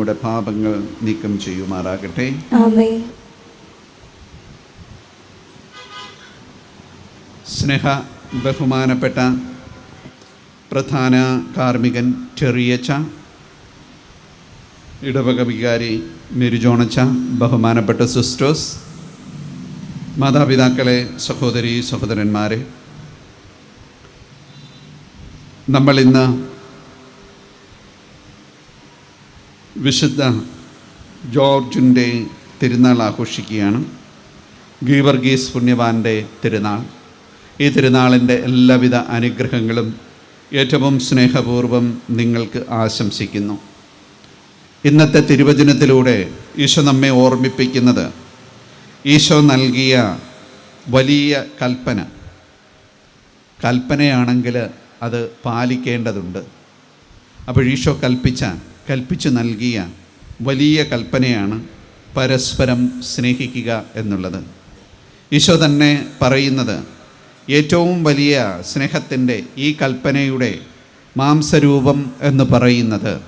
നമ്മുടെ പാപങ്ങൾ നീക്കം ചെയ്യുമാറാകട്ടെ. സ്നേഹ ബഹുമാനപ്പെട്ട പ്രധാന കാർമ്മികൻ ചെറിയച്ച ഇടവക വികാരി മെരുജോണച്ച ബഹുമാനപ്പെട്ട സിസ്റ്റേഴ്സ് മാതാപിതാക്കളെ സഹോദരി സഹോദരന്മാരെ നമ്മൾ ഇന്ന് വിശുദ്ധ ജോർജിന്റെ തിരുനാൾ ആഘോഷിക്കുകയാണ്. ഗീവർഗീസ് പുണ്യവാന്റെ തിരുനാൾ. ഈ തിരുനാളിന്റെ എല്ലാവിധ അനുഗ്രഹങ്ങളും ഏറ്റവും സ്നേഹപൂർവം നിങ്ങൾക്ക് ആശംസിക്കുന്നു. ഇന്നത്തെ തിരുവചനത്തിലൂടെ ഈശോ നമ്മെ ഓർമ്മിപ്പിക്കുന്നത് ഈശോ നൽകിയ വലിയ കൽപ്പന. കൽപ്പനയാണെങ്കിൽ അത് പാലിക്കേണ്ടതുണ്ട്. അപ്പോൾ ഈശോ കൽപ്പിച്ച കൽപ്പിച്ചു നൽകിയ വലിയ കൽപ്പനയാണ് പരസ്പരം സ്നേഹിക്കുക എന്നുള്ളത്. ഈശോ തന്നെ പറയുന്നത് ഏറ്റവും വലിയ സ്നേഹത്തിന്റെ ഈ കൽപ്പനയുടെ മാംസരൂപം എന്ന് പറയുന്നത്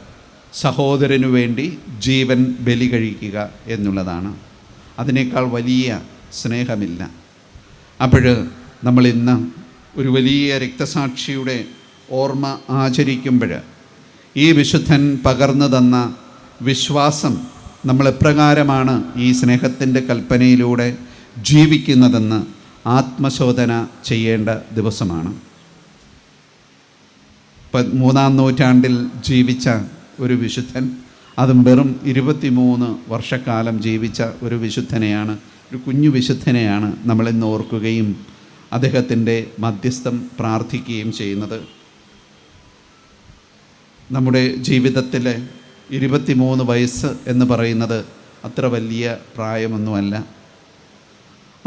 സഹോദരനു വേണ്ടി ജീവൻ ബലി കഴിക്കുക എന്നുള്ളതാണ്. അതിനേക്കാൾ വലിയ സ്നേഹമില്ല. അപ്പോൾ നമ്മൾ ഇന്ന് ഒരു വലിയ രക്തസാക്ഷിയുടെ ഓർമ്മ ആചരിക്കുമ്പോൾ ഈ വിശുദ്ധൻ പകർന്നു തന്ന വിശ്വാസം നമ്മൾ എപ്രകാരമാണ് ഈ സ്നേഹത്തിന്റെ കൽപ്പനയിലൂടെ ജീവിക്കുന്നതെന്ന് ആത്മശോധന ചെയ്യേണ്ട ദിവസമാണ്. മൂന്നാം നൂറ്റാണ്ടിൽ ജീവിച്ച ഒരു വിശുദ്ധൻ അതും വെറും ഇരുപത്തിമൂന്ന് വർഷക്കാലം ജീവിച്ച ഒരു വിശുദ്ധനെയാണ് ഒരു കുഞ്ഞു വിശുദ്ധനെയാണ് നമ്മളിന്ന് ഓർക്കുകയും അദ്ദേഹത്തിന്റെ മധ്യസ്ഥം പ്രാർത്ഥിക്കുകയും ചെയ്യുന്നത്. നമ്മുടെ ജീവിതത്തിലെ ഇരുപത്തിമൂന്ന് വയസ്സ് എന്ന് പറയുന്നത് അത്ര വലിയ പ്രായമൊന്നുമല്ല.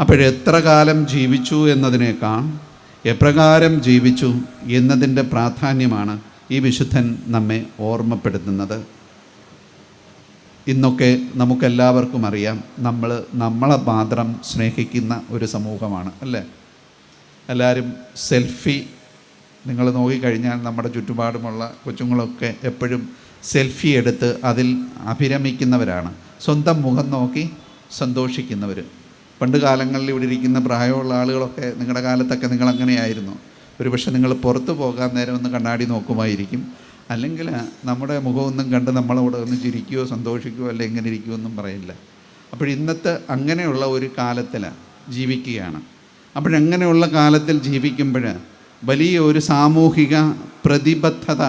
അപ്പോഴെത്ര കാലം ജീവിച്ചു എന്നതിനേക്കാൾ എപ്രകാരം ജീവിച്ചു എന്നതിന്റെ പ്രാധാന്യമാണ് ഈ വിശുദ്ധൻ നമ്മെ ഓർമ്മപ്പെടുത്തുന്നത്. ഇന്നൊക്കെ നമുക്കെല്ലാവർക്കും അറിയാം നമ്മൾ നമ്മളെ മാത്രം സ്നേഹിക്കുന്ന ഒരു സമൂഹമാണ് അല്ലേ? എല്ലാവരും സെൽഫി നിങ്ങൾ നോക്കിക്കഴിഞ്ഞാൽ നമ്മുടെ ചുറ്റുപാടുമുള്ള കൊച്ചുങ്ങളൊക്കെ എപ്പോഴും സെൽഫി എടുത്ത് അതിൽ അഭിരമിക്കുന്നവരാണ്. സ്വന്തം മുഖം നോക്കി സന്തോഷിക്കുന്നവർ പണ്ട് കാലങ്ങളിൽ ഇവിടെ ഇരിക്കുന്ന പ്രായമുള്ള ആളുകളൊക്കെ നിങ്ങളുടെ കാലത്തൊക്കെ നിങ്ങൾ അങ്ങനെയായിരുന്നു. ഒരുപക്ഷെ നിങ്ങൾ പുറത്തു പോകാൻ നേരം ഒന്ന് കണ്ണാടി നോക്കുമായിരിക്കും. അല്ലെങ്കിൽ നമ്മുടെ മുഖമൊന്നും കണ്ട് നമ്മളവിടെ ഒന്ന് ചിരിക്കുകയോ സന്തോഷിക്കുകയോ അല്ലെ എങ്ങനെ ഇരിക്കുമോ ഒന്നും പറയില്ല. അപ്പോൾ ഇന്നത്തെ അങ്ങനെയുള്ള ഒരു കാലത്തിൽ ജീവിക്കുകയാണ്. അപ്പോഴങ്ങനെയുള്ള കാലത്തിൽ ജീവിക്കുമ്പോൾ വലിയ ഒരു സാമൂഹിക പ്രതിബദ്ധത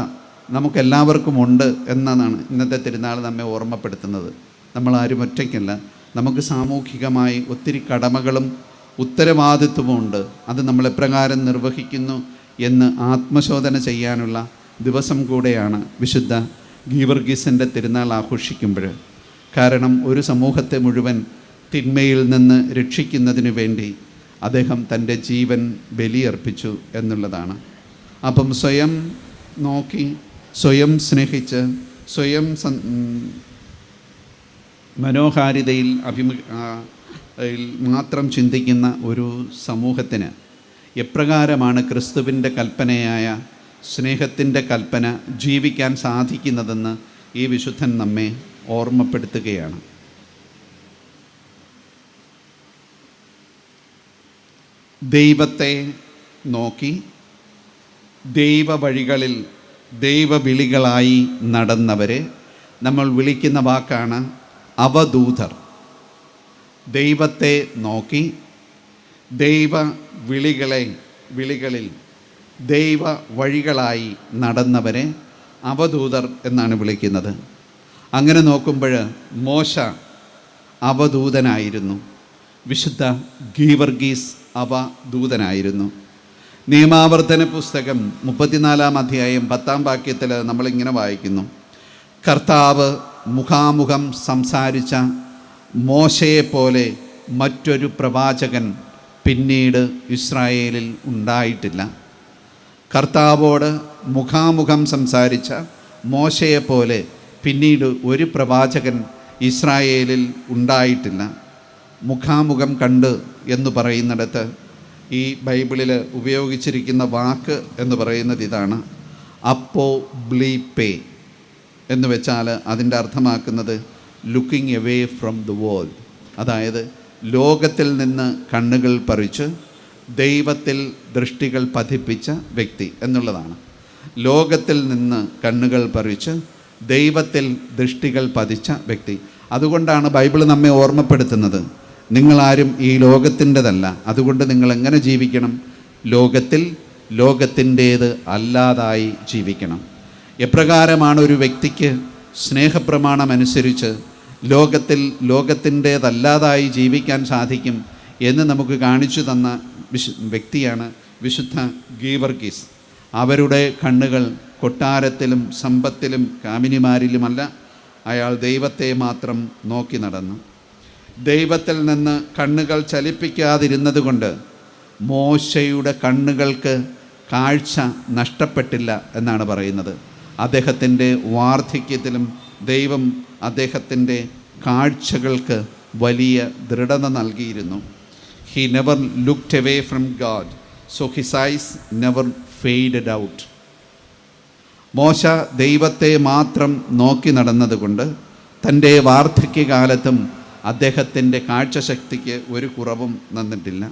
നമുക്കെല്ലാവർക്കും ഉണ്ട് എന്നതാണ് ഇന്നത്തെ തിരുനാൾ നമ്മെ ഓർമ്മപ്പെടുത്തുന്നത്. നമ്മൾ ആരും ഒറ്റയ്ക്കല്ല. നമുക്ക് സാമൂഹികമായി ഒത്തിരി കടമകളും ഉത്തരവാദിത്വവും ഉണ്ട് അത് നമ്മൾ എപ്രകാരം നിർവഹിക്കുന്നു എന്ന് ആത്മശോധന ചെയ്യാനുള്ള ദിവസം കൂടെയാണ് വിശുദ്ധ ഗീവർഗീസിന്റെ തിരുനാൾ ആഘോഷിക്കുമ്പോൾ. കാരണം ഒരു സമൂഹത്തെ മുഴുവൻ തിന്മയിൽ നിന്ന് രക്ഷിക്കുന്നതിന് വേണ്ടി അദ്ദേഹം തന്റെ ജീവൻ ബലിയർപ്പിച്ചു എന്നുള്ളതാണ്. അപ്പം സ്വയം നോക്കി സ്വയം സ്നേഹിച്ച് സ്വയം മനോഹാരിതയിൽ അഭിമു മാത്രം ചിന്തിക്കുന്ന ഒരു സമൂഹത്തിന് എപ്രകാരമാണ് ക്രിസ്തുവിന്റെ കൽപ്പനയായ സ്നേഹത്തിന്റെ കൽപ്പന ജീവിക്കാൻ സാധിക്കുന്നതെന്ന് ഈ വിശുദ്ധൻ നമ്മെ ഓർമ്മപ്പെടുത്തുകയാണ്. ദൈവത്തെ നോക്കി ദൈവ വഴികളിൽ ദൈവവിളികളായി നടന്നവരെ നമ്മൾ വിളിക്കുന്ന വാക്കാണ് അവധൂതർ. ദൈവത്തെ നോക്കി ദൈവ വിളികളെ വിളികളിൽ ദൈവ വഴികളായി നടന്നവരെ അവധൂതർ എന്നാണ് വിളിക്കുന്നത്. അങ്ങനെ നോക്കുമ്പോൾ മോശ അവധൂതനായിരുന്നു. വിശുദ്ധ ഗീവർഗീസ് അവധൂതനായിരുന്നു നിയമാവർത്തന പുസ്തകം മുപ്പത്തിനാലാം അധ്യായം പത്താം വാക്യത്തിൽ നമ്മളിങ്ങനെ വായിക്കുന്നു. കർത്താവ് മുഖാമുഖം സംസാരിച്ച മോശയെപ്പോലെ മറ്റൊരു പ്രവാചകൻ പിന്നീട് ഇസ്രായേലിൽ ഉണ്ടായിട്ടില്ല. കർത്താവോട് മുഖാമുഖം സംസാരിച്ച മോശയെപ്പോലെ പിന്നീട് ഒരു പ്രവാചകൻ ഇസ്രായേലിൽ ഉണ്ടായിട്ടില്ല. മുഖാമുഖം കണ്ട് എന്ന് പറയുന്നിടത്ത് ഈ ബൈബിളിൽ ഉപയോഗിച്ചിരിക്കുന്ന വാക്ക് എന്ന് പറയുന്നത് ഇതാണ് അപ്പോ ബ്ലീപേ എന്ന് വെച്ചാൽ അതിന്റെ അർത്ഥമാക്കുന്നത് looking away from the world. അതായത് ലോകത്തിൽ നിന്ന് കണ്ണുകൾ പറിച്ച് ദൈവത്തിൽ ദൃഷ്ടികൾ പതിപ്പിച്ച വ്യക്തി എന്നുള്ളതാണ്. ലോകത്തിൽ നിന്ന് കണ്ണുകൾ പറിച്ച് ദൈവത്തിൽ ദൃഷ്ടികൾ പതിച്ച വ്യക്തി. അതുകൊണ്ടാണ് ബൈബിൾ നമ്മെ ഓർമ്മപ്പെടുത്തുന്നത്. നിങ്ങളാരും ഈ ലോകത്തിന്റെതല്ല. അതുകൊണ്ട് നിങ്ങൾ എങ്ങനെ ജീവിക്കണം? ലോകത്തിൽ ലോകത്തിന്റേത് അല്ലാതായി ജീവിക്കണം. എപ്രകാരമാണ് ഒരു വ്യക്തിക്ക് സ്നേഹപ്രമാണം അനുസരിച്ച് ലോകത്തിൽ ലോകത്തിന്റേതല്ലാതായി ജീവിക്കാൻ സാധിക്കും എന്ന് നമുക്ക് കാണിച്ചു തന്ന വിശു വ്യക്തിയാണ് വിശുദ്ധ ഗീവർഗീസ്. അവരുടെ കണ്ണുകൾ കൊട്ടാരത്തിലും സമ്പത്തിലും കാമിനിമാരിലുമല്ല. അയാൾ ദൈവത്തെ മാത്രം നോക്കി നടന്നു. ദൈവത്തിൽ നിന്ന് കണ്ണുകൾ ചലിപ്പിക്കാതിരുന്നത് കൊണ്ട് മോശയുടെ കണ്ണുകൾക്ക് കാഴ്ച നഷ്ടപ്പെട്ടില്ല എന്നാണ് പറയുന്നത്. അദ്ദേഹത്തിന്റെ വാർദ്ധക്യത്തിലും ദൈവം അദ്ദേഹത്തിന്റെ കാഴ്ചകൾക്ക് വലിയ ദൃഢത നൽകിയിരുന്നു. He never looked away from God so his eyes never faded out മോശ ദൈവത്തെ മാത്രം നോക്കി നടന്നതുകൊണ്ട് തന്റെ വാർദ്ധക്യകാലത്തും അദ്ദേഹത്തിന്റെ കാഴ്ചശക്തിക്ക് ഒരു കുറവും നന്നിട്ടില്ല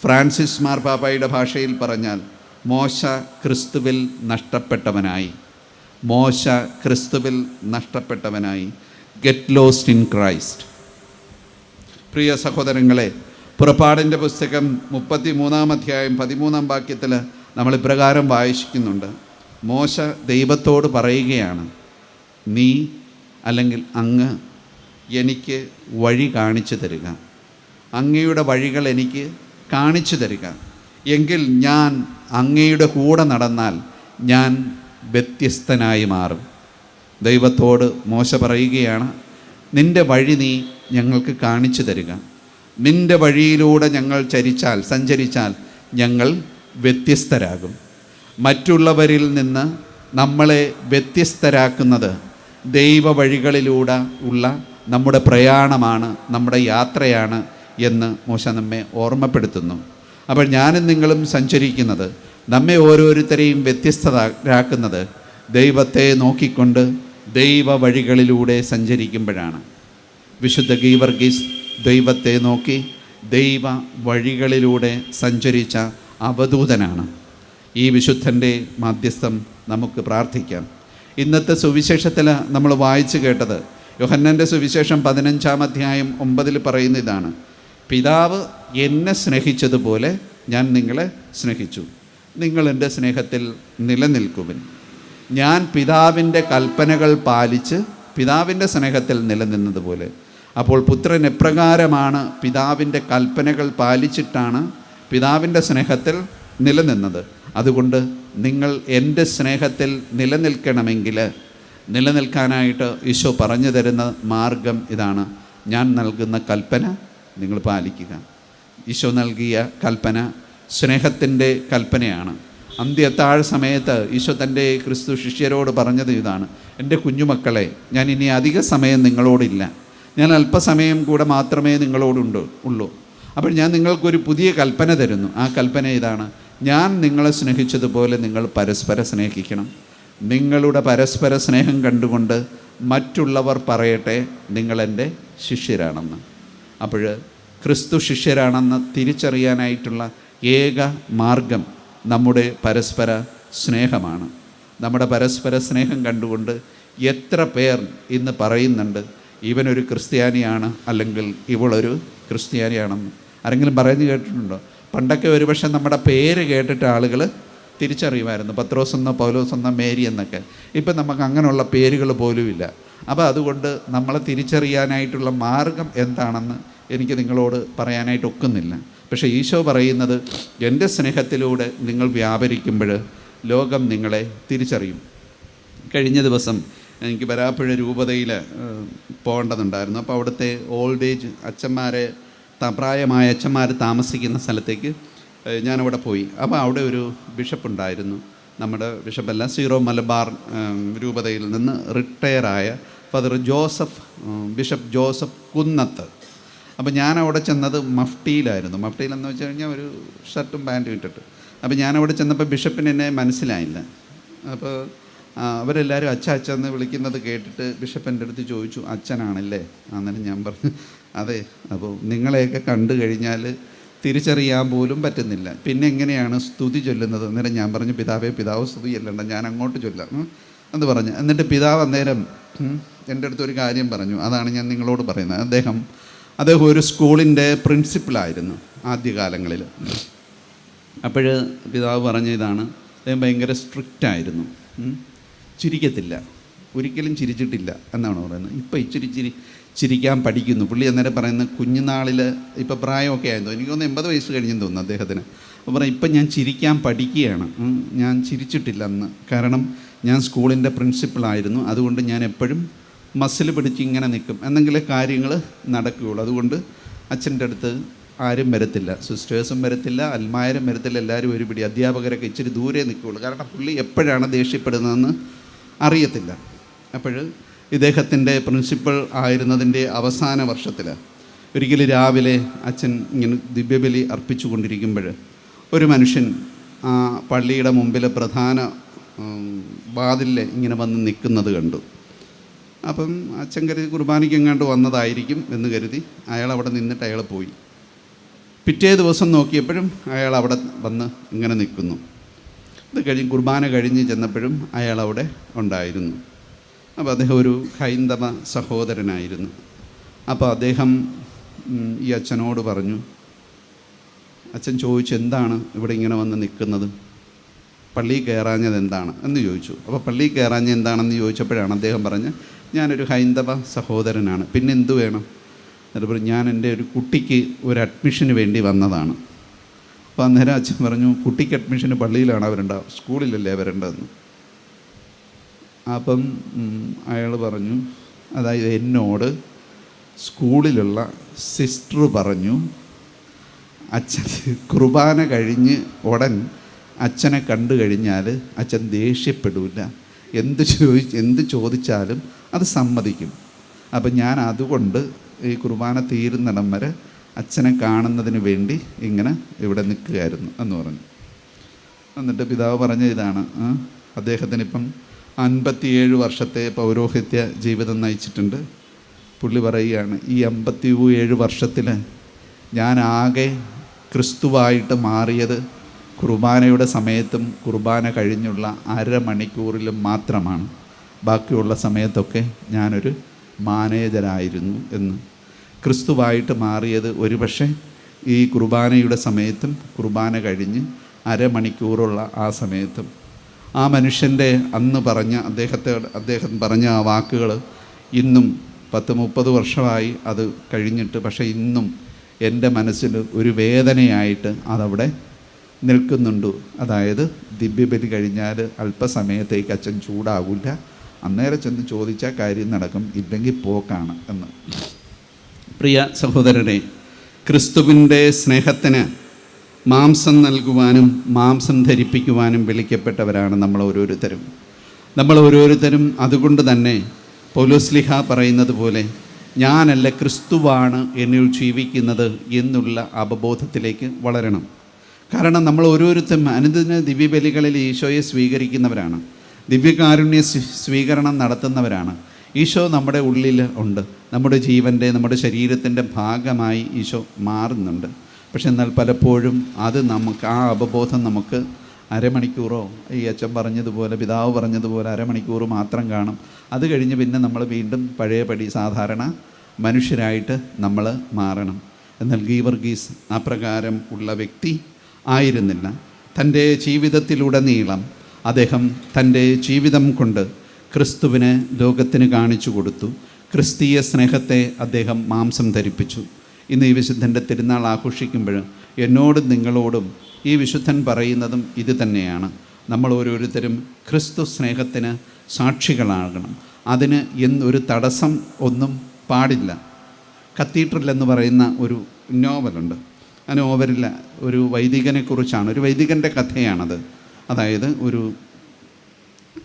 ഫ്രാൻസിസ് മാർപാപ്പയുടെ ഭാഷയിൽ പറഞ്ഞാൽ മോശ ക്രിസ്തുവിൽ നഷ്ടപ്പെട്ടവനായി. മോശ ക്രിസ്തുവിൽ നഷ്ടപ്പെട്ടവനായി. ഗെറ്റ് ലോസ്റ്റ് ഇൻ ക്രൈസ്റ്റ് പ്രിയ സഹോദരങ്ങളെ പുറപ്പാടിന്റെ പുസ്തകം മുപ്പത്തി മൂന്നാം അധ്യായം പതിമൂന്നാം വാക്യത്തിൽ നമ്മൾ ഇപ്രകാരം വായിക്കുന്നുണ്ട് മോശ ദൈവത്തോട് പറയുകയാണ് നീ അല്ലെങ്കിൽ അങ്ങ് എനിക്ക് വഴി കാണിച്ചു തരിക. അങ്ങയുടെ വഴികൾ എനിക്ക് കാണിച്ചു തരിക. എങ്കിൽ ഞാൻ അങ്ങയുടെ കൂടെ നടന്നാൽ ഞാൻ വ്യത്യസ്തനായി മാറും. ദൈവത്തോട് മോശ പറയുകയാണ് നിന്റെ വഴി നീ ഞങ്ങൾക്ക് കാണിച്ചു തരിക. നിന്റെ വഴിയിലൂടെ ഞങ്ങൾ ചരിച്ചാൽ സഞ്ചരിച്ചാൽ ഞങ്ങൾ വ്യത്യസ്തരാകും. മറ്റുള്ളവരിൽ നിന്ന് നമ്മളെ വ്യത്യസ്തരാക്കുന്നത് ദൈവ വഴികളിലൂടെ ഉള്ള നമ്മുടെ പ്രയാണമാണ് നമ്മുടെ യാത്രയാണ് എന്ന് മോശ നമ്മെ ഓർമ്മപ്പെടുത്തുന്നു. അപ്പോൾ ഞാനും നിങ്ങളും സഞ്ചരിക്കുന്നത് നമ്മെ ഓരോരുത്തരെയും വ്യത്യസ്തരാക്കുന്നത് ദൈവത്തെ നോക്കിക്കൊണ്ട് ദൈവ വഴികളിലൂടെ സഞ്ചരിക്കുമ്പോഴാണ്. വിശുദ്ധ ഗീവർഗീസ് ദൈവത്തെ നോക്കി ദൈവ വഴികളിലൂടെ സഞ്ചരിച്ച അവധൂതനാണ്. ഈ വിശുദ്ധന്റെ മാധ്യസ്ഥം നമുക്ക് പ്രാർത്ഥിക്കാം. ഇന്നത്തെ സുവിശേഷത്തിൽ നമ്മൾ വായിച്ചു കേട്ടത് യോഹന്നന്റെ സുവിശേഷം പതിനഞ്ചാം അധ്യായം ഒമ്പതിൽ പറയുന്ന ഇതാണ് പിതാവ് എന്നെ സ്നേഹിച്ചതുപോലെ ഞാൻ നിങ്ങളെ സ്നേഹിച്ചു. നിങ്ങൾ എന്റെ സ്നേഹത്തിൽ നിലനിൽക്കുവിൻ. ഞാൻ പിതാവിന്റെ കൽപ്പനകൾ പാലിച്ച് പിതാവിന്റെ സ്നേഹത്തിൽ നിലനിന്നതുപോലെ. അപ്പോൾ പുത്രൻ എപ്രകാരമാണ് പിതാവിന്റെ കൽപ്പനകൾ പാലിച്ചിട്ടാണ് പിതാവിന്റെ സ്നേഹത്തിൽ നിലനിന്നത്? അതുകൊണ്ട് നിങ്ങൾ എന്റെ സ്നേഹത്തിൽ നിലനിൽക്കണമെങ്കിൽ നിലനിൽക്കാനായിട്ട് ഈശോ പറഞ്ഞു തരുന്ന മാർഗം ഇതാണ്. ഞാൻ നൽകുന്ന കൽപ്പന നിങ്ങൾ പാലിക്കുക. ഈശോ നൽകിയ കൽപ്പന സ്നേഹത്തിന്റെ കൽപ്പനയാണ്. അന്ത്യത്താഴ് സമയത്ത് ഈശോ തന്റെ ക്രിസ്തു ശിഷ്യരോട് പറഞ്ഞത് ഇതാണ്. എന്റെ കുഞ്ഞുമക്കളെ ഞാൻ ഇനി അധിക സമയം നിങ്ങളോടില്ല. ഞാൻ അല്പസമയം കൂടെ മാത്രമേ നിങ്ങളോടുണ്ട് ഉള്ളൂ. അപ്പോൾ ഞാൻ നിങ്ങൾക്കൊരു പുതിയ കൽപ്പന തരുന്നു. ആ കൽപ്പന ഇതാണ്. ഞാൻ നിങ്ങളെ സ്നേഹിച്ചതുപോലെ നിങ്ങൾ പരസ്പരം സ്നേഹിക്കണം. നിങ്ങളുടെ പരസ്പര സ്നേഹം കണ്ടുകൊണ്ട് മറ്റുള്ളവർ പറയട്ടെ നിങ്ങളെന്റെ ശിഷ്യരാണെന്ന്. അപ്പോൾ ക്രിസ്തു ശിഷ്യരാണെന്ന് തിരിച്ചറിയാനായിട്ടുള്ള ഏക മാർഗം നമ്മുടെ പരസ്പര സ്നേഹമാണ്. നമ്മുടെ പരസ്പര സ്നേഹം കണ്ടുകൊണ്ട് എത്ര പേർ ഇന്ന് പറയുന്നുണ്ട് ഇവനൊരു ക്രിസ്ത്യാനിയാണ് അല്ലെങ്കിൽ ഇവളൊരു ക്രിസ്ത്യാനിയാണെന്ന്. ആരെങ്കിലും പറയുന്നത് കേട്ടിട്ടുണ്ടോ? പണ്ടൊക്കെ ഒരുപക്ഷെ നമ്മുടെ പേര് കേട്ടിട്ട് ആളുകൾ തിരിച്ചറിയുമായിരുന്നു. പത്രോസ് എന്ന പൗലോസ് എന്ന മേരി എന്നൊക്കെ. ഇപ്പം നമുക്ക് അങ്ങനെയുള്ള പേരുകൾ പോലുമില്ല. അപ്പോൾ അതുകൊണ്ട് നമ്മളെ തിരിച്ചറിയാനായിട്ടുള്ള മാർഗം എന്താണെന്ന് എനിക്ക് നിങ്ങളോട് പറയാനായിട്ട് ഒക്കുന്നില്ല. പക്ഷേ ഈശോ പറയുന്നത് എന്റെ സ്നേഹത്തിലൂടെ നിങ്ങൾ വ്യാപരിക്കുമ്പോൾ ലോകം നിങ്ങളെ തിരിച്ചറിയും. കഴിഞ്ഞ ദിവസം എനിക്ക് വരാപ്പുഴ രൂപതയിൽ പോകേണ്ടതുണ്ടായിരുന്നു. അപ്പോൾ അവിടുത്തെ ഓൾഡ് ഏജ് അച്ഛന്മാരെ പ്രായമായ അച്ഛന്മാർ താമസിക്കുന്ന സ്ഥലത്തേക്ക് ഞാനവിടെ പോയി. അപ്പോൾ അവിടെ ഒരു ബിഷപ്പ് ഉണ്ടായിരുന്നു നമ്മുടെ ബിഷപ്പല്ല സീറോ മലബാർ രൂപതയിൽ നിന്ന് റിട്ടയറായ father Joseph bishop Joseph Kunnath. അപ്പോൾ ഞാൻ അവിടെ ചെന്നത് മഫ്റ്റിയിലായിരുന്നു മഫ്റ്റിയിലെന്ന് വെച്ച് കഴിഞ്ഞാൽ ഒരു ഷർട്ടും പാന്റും ഇട്ടിട്ട്. അപ്പോൾ ഞാൻ അവിടെ ചെന്നപ്പോൾ ബിഷപ്പിന് എന്നെ മനസ്സിലായില്ല. അപ്പോൾ അവരെല്ലാവരും അച്ഛ അച്ഛ എന്ന് വിളിക്കുന്നത് കേട്ടിട്ട് ബിഷപ്പ് എന്റെ അടുത്ത് ചോദിച്ചു അച്ഛനാണല്ലേ? അന്നേരം ഞാൻ പറഞ്ഞു അതെ. അപ്പോൾ നിങ്ങളെയൊക്കെ കണ്ടു കഴിഞ്ഞാൽ തിരിച്ചറിയാൻ പോലും പറ്റുന്നില്ല. പിന്നെ എങ്ങനെയാണ് സ്തുതി ചൊല്ലുന്നത്? അന്നേരം ഞാൻ പറഞ്ഞു പിതാവേ പിതാവ് സ്തുതി ചൊല്ലണ്ട ഞാൻ അങ്ങോട്ട് ചൊല്ലാം. എന്ന് പറഞ്ഞു. എന്നിട്ട് പിതാവ് അന്നേരം എന്റെ അടുത്തൊരു കാര്യം പറഞ്ഞു. അതാണ് ഞാൻ നിങ്ങളോട് പറയുന്നത്. അദ്ദേഹം അദ്ദേഹം ഒരു സ്കൂളിന്റെ പ്രിൻസിപ്പളായിരുന്നു ആദ്യകാലങ്ങളിൽ. അപ്പോൾ പിതാവ് പറഞ്ഞ ഇതാണ് അദ്ദേഹം ഭയങ്കര സ്ട്രിക്റ്റായിരുന്നു. ചിരിക്കത്തില്ല. ഒരിക്കലും ചിരിച്ചിട്ടില്ല എന്നാണ് പറയുന്നത്. ഇപ്പോൾ ഇച്ചിരി ചിരി ചിരിക്കാൻ പഠിക്കുന്നു. പുള്ളി അന്നേരം പറയുന്ന കുഞ്ഞുനാളിൽ ഇപ്പോൾ പ്രായമൊക്കെ ആയിരുന്നു എനിക്ക് തോന്നുന്നു എൺപത് വയസ്സ് കഴിഞ്ഞെന്ന് തോന്നുന്നു അദ്ദേഹത്തിന്. അപ്പോൾ ഇപ്പം ഞാൻ ചിരിക്കാൻ പഠിക്കുകയാണ്. ഞാൻ ചിരിച്ചിട്ടില്ല അന്ന്. കാരണം ഞാൻ സ്കൂളിന്റെ പ്രിൻസിപ്പളായിരുന്നു അതുകൊണ്ട് ഞാൻ എപ്പോഴും മസിൽ പിടിച്ച് ഇങ്ങനെ നിൽക്കും. എന്നെങ്കിലേ കാര്യങ്ങൾ നടക്കുകയുള്ളൂ. അതുകൊണ്ട് അച്ഛന്റെ അടുത്ത് ആരും വരത്തില്ല. സിസ്റ്റേഴ്സും വരത്തില്ല. അൽമായരും വരത്തില്ല. എല്ലാവരും ഒരുപിടി അധ്യാപകരൊക്കെ ഇച്ചിരി ദൂരെ നിൽക്കുകയുള്ളൂ. കാരണം പുള്ളി എപ്പോഴാണ് ദേഷ്യപ്പെടുന്നതെന്ന് അറിയത്തില്ല. അപ്പോൾ ഇദ്ദേഹത്തിന്റെ പ്രിൻസിപ്പൾ ആയിരുന്നതിന്റെ അവസാന വർഷത്തിൽ ഒരിക്കലും രാവിലെ അച്ഛൻ ഇങ്ങനെ ദിവ്യബലി അർപ്പിച്ചു കൊണ്ടിരിക്കുമ്പോൾ ഒരു മനുഷ്യൻ ആ പള്ളിയുടെ മുമ്പിൽ പ്രധാന വാതിലെ വാതിലിൽ ഇങ്ങനെ വന്ന് നിൽക്കുന്നത് കണ്ടു. അപ്പം അച്ഛൻ കരുതി കുർബാനയ്ക്ക് എങ്ങാണ്ട് വന്നതായിരിക്കും എന്ന് കരുതി അയാൾ അവിടെ നിന്നിട്ട് അയാൾ പോയി. പിറ്റേ ദിവസം നോക്കിയപ്പോഴും അയാൾ അവിടെ വന്ന് ഇങ്ങനെ നിൽക്കുന്നു. അത് കഴിഞ്ഞ് കുർബാന കഴിഞ്ഞ് ചെന്നപ്പോഴും അയാൾ അവിടെ ഉണ്ടായിരുന്നു. അപ്പോൾ അദ്ദേഹം ഒരു ഹൈന്ദവ സഹോദരനായിരുന്നു. അപ്പോൾ അദ്ദേഹം ഈ അച്ഛനോട് പറഞ്ഞു അച്ഛൻ ചോദിച്ചു എന്താണ് ഇവിടെ ഇങ്ങനെ വന്ന് നിൽക്കുന്നത്? പള്ളിയിൽ കയറാഞ്ഞത് എന്താണ്? എന്ന് ചോദിച്ചു. അപ്പോൾ പള്ളിയിൽ കയറാഞ്ഞത് എന്താണെന്ന് ചോദിച്ചപ്പോഴാണ് അദ്ദേഹം പറഞ്ഞ് ഞാനൊരു ഹൈന്ദവ സഹോദരനാണ്. പിന്നെ എന്തു വേണം? എന്നിട്ട് പറഞ്ഞു ഞാൻ എന്റെ ഒരു കുട്ടിക്ക് ഒരു അഡ്മിഷന് വേണ്ടി വന്നതാണ്. അപ്പോൾ അന്നേരം അച്ഛൻ പറഞ്ഞു കുട്ടിക്ക് അഡ്മിഷന് പള്ളിയിലാണ് അവരുണ്ടാവുക സ്കൂളിലല്ലേ വരേണ്ടതെന്ന് അപ്പം അയാൾ പറഞ്ഞു അതായത് എന്നോട് സ്കൂളിലുള്ള സിസ്റ്റർ പറഞ്ഞു അച്ഛൻ കുർബാന കഴിഞ്ഞ് ഉടൻ അച്ഛനെ കണ്ടു കഴിഞ്ഞാൽ അച്ഛൻ ദേഷ്യപ്പെടില്ല എന്ത് ചോദി എന്ത് ചോദിച്ചാലും അത് സമ്മതിക്കും. അപ്പം ഞാൻ അതുകൊണ്ട് ഈ കുർബാന തീരുന്നിടം വരെ അച്ഛനെ കാണുന്നതിന് വേണ്ടി ഇങ്ങനെ ഇവിടെ നിൽക്കുകയായിരുന്നു എന്ന് പറഞ്ഞു. എന്നിട്ട് പിതാവ് പറഞ്ഞ ഇതാണ് അദ്ദേഹത്തിനിപ്പം അൻപത്തിയേഴ് വർഷത്തെ പൗരോഹിത്യ ജീവിതം നയിച്ചിട്ടുണ്ട്. പുള്ളി പറയുകയാണ് ഈ അമ്പത്തി ഏഴ് വർഷത്തിൽ ഞാൻ ആകെ ക്രിസ്തുവായിട്ട് മാറിയത് കുർബാനയുടെ സമയത്തും കുർബാന കഴിഞ്ഞുള്ള അരമണിക്കൂറിലും മാത്രമാണ്. ബാക്കിയുള്ള സമയത്തൊക്കെ ഞാനൊരു മാനേജരായിരുന്നു എന്ന്. ക്രിസ്തുവായിട്ട് മാറിയത് ഒരുപക്ഷെ ഈ കുർബാനയുടെ സമയത്തും കുർബാന കഴിഞ്ഞ് അരമണിക്കൂറുള്ള ആ സമയത്തും. ആ മനുഷ്യന്റെ അന്ന് പറഞ്ഞ അദ്ദേഹത്തെ അദ്ദേഹം പറഞ്ഞ ആ വാക്കുകൾ ഇന്നും പത്ത് മുപ്പത് വർഷമായി അത് കഴിഞ്ഞിട്ട് പക്ഷേ ഇന്നും എന്റെ മനസ്സിൽ ഒരു വേദനയായിട്ട് അതവിടെ നിൽക്കുന്നുണ്ട്. അതായത് ദിവ്യബലി കഴിഞ്ഞാൽ അല്പസമയത്തേക്ക് അച്ഛൻ ചൂടാകില്ല അന്നേരം ചെന്ന് ചോദിച്ചാൽ കാര്യം നടക്കും. ഇല്ലെങ്കിൽ പോക്കാണ് എന്ന്. പ്രിയ സഹോദരനെ ക്രിസ്തുവിന്റെ സ്നേഹത്തിന് മാംസം നൽകുവാനും മാംസം ധരിപ്പിക്കുവാനും വിളിക്കപ്പെട്ടവരാണ് നമ്മൾ ഓരോരുത്തരും. നമ്മൾ ഓരോരുത്തരും അതുകൊണ്ട് തന്നെ പൗലോസ്ലിഹ പറയുന്നത് പോലെ ഞാനല്ല ക്രിസ്തുവാണ് എന്നിൽ ജീവിക്കുന്നത് എന്നുള്ള അവബോധത്തിലേക്ക് വളരണം. കാരണം നമ്മൾ ഓരോരുത്തരും അനുദിന ദിവ്യബലികളിൽ ഈശോയെ സ്വീകരിക്കുന്നവരാണ്. ദിവ്യകാരുണ്യ സ്വീകരണം നടത്തുന്നവരാണ്. ഈശോ നമ്മുടെ ഉള്ളിൽ ഉണ്ട്. നമ്മുടെ ജീവന്റെ നമ്മുടെ ശരീരത്തിന്റെ ഭാഗമായി ഈശോ മാറുന്നുണ്ട്. പക്ഷെ എന്നാൽ പലപ്പോഴും അത് നമുക്ക് ആ അവബോധം നമുക്ക് അരമണിക്കൂറോ ഈ അച്ഛൻ പറഞ്ഞതുപോലെ പിതാവ് പറഞ്ഞതുപോലെ അരമണിക്കൂർ മാത്രം കാണും. അത് കഴിഞ്ഞ് പിന്നെ നമ്മൾ വീണ്ടും പഴയപടി സാധാരണ മനുഷ്യരായിട്ട് നമ്മൾ മാറണം. എന്നാൽ ഗീവർഗീസ് അപ്രകാരം ഉള്ള വ്യക്തി ആയിരുന്നില്ല. തന്റെ ജീവിതത്തിലുടനീളം അദ്ദേഹം തന്റെ ജീവിതം കൊണ്ട് ക്രിസ്തുവിനെ ലോകത്തിന് കാണിച്ചു കൊടുത്തു. ക്രിസ്തീയ സ്നേഹത്തെ അദ്ദേഹം മാംസം ധരിപ്പിച്ചു. ഇന്ന് ഈ വിശുദ്ധന്റെ തിരുനാൾ ആഘോഷിക്കുമ്പോൾ എന്നോടും നിങ്ങളോടും ഈ വിശുദ്ധൻ പറയുന്നതും ഇത് തന്നെയാണ്. നമ്മൾ ഓരോരുത്തരും ക്രിസ്തു സ്നേഹത്തിന് സാക്ഷികളാകണം. അതിന് എന്നൊരു തടസ്സം ഒന്നും പാടില്ല. കത്തീഡ്രൽ എന്ന് പറയുന്ന ഒരു നോവലുണ്ട്. ആ നോവലിൽ ഒരു വൈദികനെക്കുറിച്ചാണ്. ഒരു വൈദികന്റെ കഥയാണത്. അതായത് ഒരു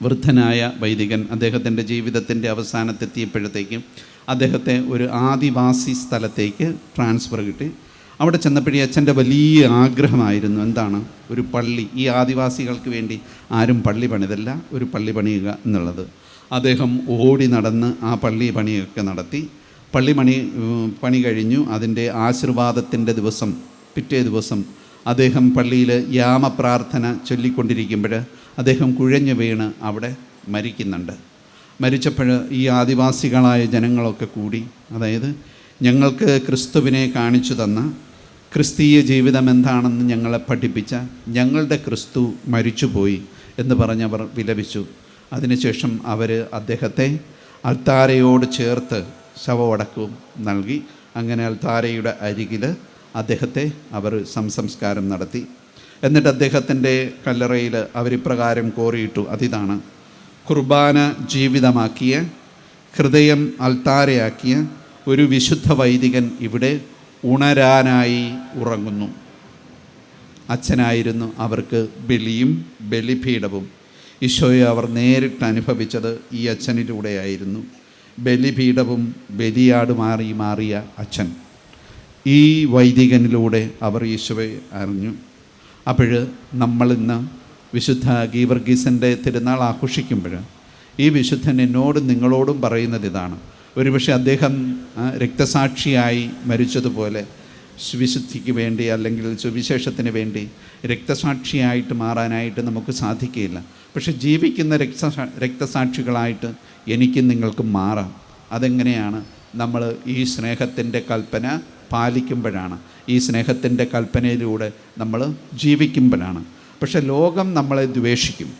വൃദ്ധനായ വൈദികൻ അദ്ദേഹത്തിന്റെ ജീവിതത്തിന്റെ അവസാനത്തെത്തിയപ്പോഴത്തേക്കും അദ്ദേഹത്തെ ഒരു ആദിവാസി സ്ഥലത്തേക്ക് ട്രാൻസ്ഫർ കിട്ടി. അവിടെ ചെന്നപ്പോഴേ അച്ഛന്റെ വലിയ ആഗ്രഹമായിരുന്നു എന്താണ്? ഒരു പള്ളി. ഈ ആദിവാസികൾക്ക് വേണ്ടി ആരും പള്ളി പണിതല്ല ഒരു പള്ളി പണിയുക എന്നുള്ളത്. അദ്ദേഹം ഓടി നടന്ന് ആ പള്ളി പണിയൊക്കെ നടത്തി. പള്ളി പണി പണി കഴിഞ്ഞു. അതിന്റെ ആശീർവാദത്തിന്റെ ദിവസം പിറ്റേ ദിവസം അദ്ദേഹം പള്ളിയിൽ യാമപ്രാർത്ഥന ചൊല്ലിക്കൊണ്ടിരിക്കുമ്പോൾ അദ്ദേഹം കുഴഞ്ഞു വീണ് അവിടെ മരിക്കുന്നുണ്ട്. മരിച്ചപ്പോൾ ഈ ആദിവാസികളായ ജനങ്ങളൊക്കെ കൂടി അതായത് ഞങ്ങൾക്ക് ക്രിസ്തുവിനെ കാണിച്ചു തന്ന ക്രിസ്തീയ ജീവിതം എന്താണെന്ന് ഞങ്ങളെ പഠിപ്പിച്ച ഞങ്ങളുടെ ക്രിസ്തു മരിച്ചുപോയി എന്ന് പറഞ്ഞവർ വിലപിച്ചു. അതിനുശേഷം അവർ അദ്ദേഹത്തെ അൽത്താരയോട് ചേർത്ത് ശവമടക്കവും നൽകി. അങ്ങനെ അൽത്താരയുടെ അരികിൽ അദ്ദേഹത്തെ അവർ സംസംസ്കാരം നടത്തി. എന്നിട്ട് അദ്ദേഹത്തിന്റെ കല്ലറയിൽ അവരിപ്രകാരം കോറിയിട്ടു അതിതാണ്. കുർബാന ജീവിതമാക്കിയ ഹൃദയം അൽത്താരയാക്കിയ ഒരു വിശുദ്ധ വൈദികൻ ഇവിടെ ഉണരാനായി ഉറങ്ങുന്നു. അച്ഛനായിരുന്നു അവർക്ക് ബലിയും ബലിപീഠവും. ഈശോയെ അവർ നേരിട്ട് അനുഭവിച്ചത് ഈ അച്ഛനിലൂടെയായിരുന്നു ബലിപീഠവും ബലിയാട് മാറി മാറിയ അച്ഛൻ. ഈ വൈദികനിലൂടെ അവർ ഈശോയെ അറിഞ്ഞു. അപ്പോൾ നമ്മളിന്ന് വിശുദ്ധ ഗീവർഗീസിന്റെ തിരുനാൾ ആഘോഷിക്കുമ്പോൾ ഈ വിശുദ്ധൻ എന്നോടും നിങ്ങളോടും പറയുന്നത് ഇതാണ്. ഒരുപക്ഷെ അദ്ദേഹം രക്തസാക്ഷിയായി മരിച്ചതുപോലെ വിശുദ്ധിക്ക് വേണ്ടി അല്ലെങ്കിൽ സുവിശേഷത്തിന് വേണ്ടി രക്തസാക്ഷിയായിട്ട് മാറാനായിട്ട് നമുക്ക് സാധിക്കുകയില്ല. പക്ഷെ ജീവിക്കുന്ന രക്തസാ രക്തസാക്ഷികളായിട്ട് എനിക്കും നിങ്ങൾക്കും മാറാം. അതെങ്ങനെയാണ് നമ്മൾ ഈ സ്നേഹത്തിന്റെ കൽപ്പന പാലിക്കുമ്പോഴാണ്. ഈ സ്നേഹത്തിന്റെ കൽപ്പനയിലൂടെ നമ്മൾ ജീവിക്കുമ്പോഴാണ്. പക്ഷെ ലോകം നമ്മളെ ദ്വേഷിക്കും.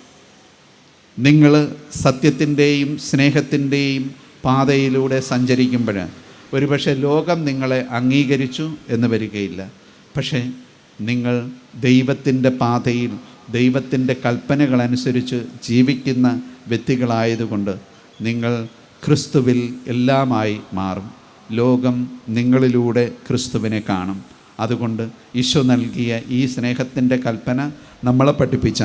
നിങ്ങൾ സത്യത്തിന്റെയും സ്നേഹത്തിന്റെയും പാതയിലൂടെ സഞ്ചരിക്കുമ്പോൾ ഒരുപക്ഷെ ലോകം നിങ്ങളെ അംഗീകരിച്ചു എന്ന് വരികയില്ല. പക്ഷേ നിങ്ങൾ ദൈവത്തിന്റെ പാതയിൽ ദൈവത്തിന്റെ കൽപ്പനകളനുസരിച്ച് ജീവിക്കുന്ന വ്യക്തികളായതുകൊണ്ട് നിങ്ങൾ ക്രിസ്തുവിൽ എല്ലാമായി മാറും. ലോകം നിങ്ങളിലൂടെ ക്രിസ്തുവിനെ കാണും. അതുകൊണ്ട് ഈശോ നൽകിയ ഈ സ്നേഹത്തിന്റെ കൽപ്പന നമ്മളെ പഠിപ്പിച്ച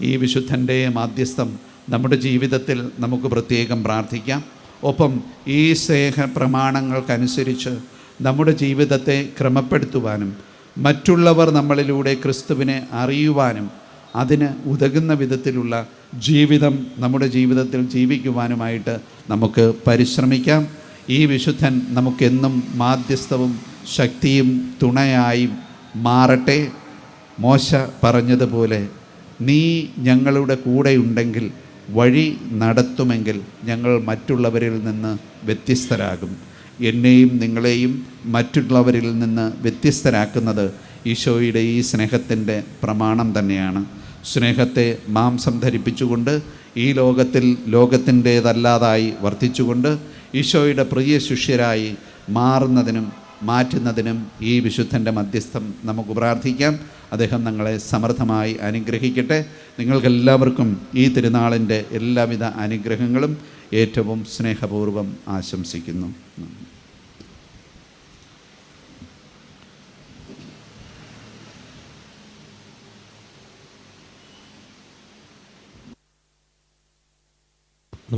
ഈ വിശുദ്ധന്റെ മാധ്യസ്ഥം നമ്മുടെ ജീവിതത്തിൽ നമുക്ക് പ്രത്യേകം പ്രാർത്ഥിക്കാം. ഒപ്പം ഈ സ്നേഹ പ്രമാണങ്ങൾക്കനുസരിച്ച് നമ്മുടെ ജീവിതത്തെ ക്രമപ്പെടുത്തുവാനും മറ്റുള്ളവർ നമ്മളിലൂടെ ക്രിസ്തുവിനെ അറിയുവാനും അതിന് ഉതകുന്ന വിധത്തിലുള്ള ജീവിതം നമ്മുടെ ജീവിതത്തിൽ ജീവിക്കുവാനുമായിട്ട് നമുക്ക് പരിശ്രമിക്കാം. ഈ വിശുദ്ധൻ നമുക്കെന്നും മാധ്യസ്ഥവും ശക്തിയും തുണയായി മാറട്ടെ. മോശ പറഞ്ഞതുപോലെ നീ ഞങ്ങളുടെ കൂടെയുണ്ടെങ്കിൽ വഴി നടത്തുമെങ്കിൽ ഞങ്ങൾ മറ്റുള്ളവരിൽ നിന്ന് വ്യത്യസ്തരാകും. എന്നെയും നിങ്ങളെയും മറ്റുള്ളവരിൽ നിന്ന് വ്യത്യസ്തരാക്കുന്നത് ഈശോയുടെ ഈ സ്നേഹത്തിന്റെ പ്രമാണം തന്നെയാണ്. സ്നേഹത്തെ മാംസം ധരിപ്പിച്ചുകൊണ്ട് ഈ ലോകത്തിൽ ലോകത്തിന്റേതല്ലാതായി വർത്തിച്ചുകൊണ്ട് ഈശോയുടെ പ്രിയ ശിഷ്യരായി മാറുന്നതിനും മാറ്റുന്നതിനും ഈ വിശുദ്ധന്റെ മധ്യസ്ഥം നമുക്ക് പ്രാർത്ഥിക്കാം. അദ്ദേഹം ഞങ്ങളെ സമർത്ഥമായി അനുഗ്രഹിക്കട്ടെ. നിങ്ങൾക്കെല്ലാവർക്കും ഈ തിരുനാളിന്റെ എല്ലാവിധ അനുഗ്രഹങ്ങളും ഏറ്റവും സ്നേഹപൂർവം ആശംസിക്കുന്നു.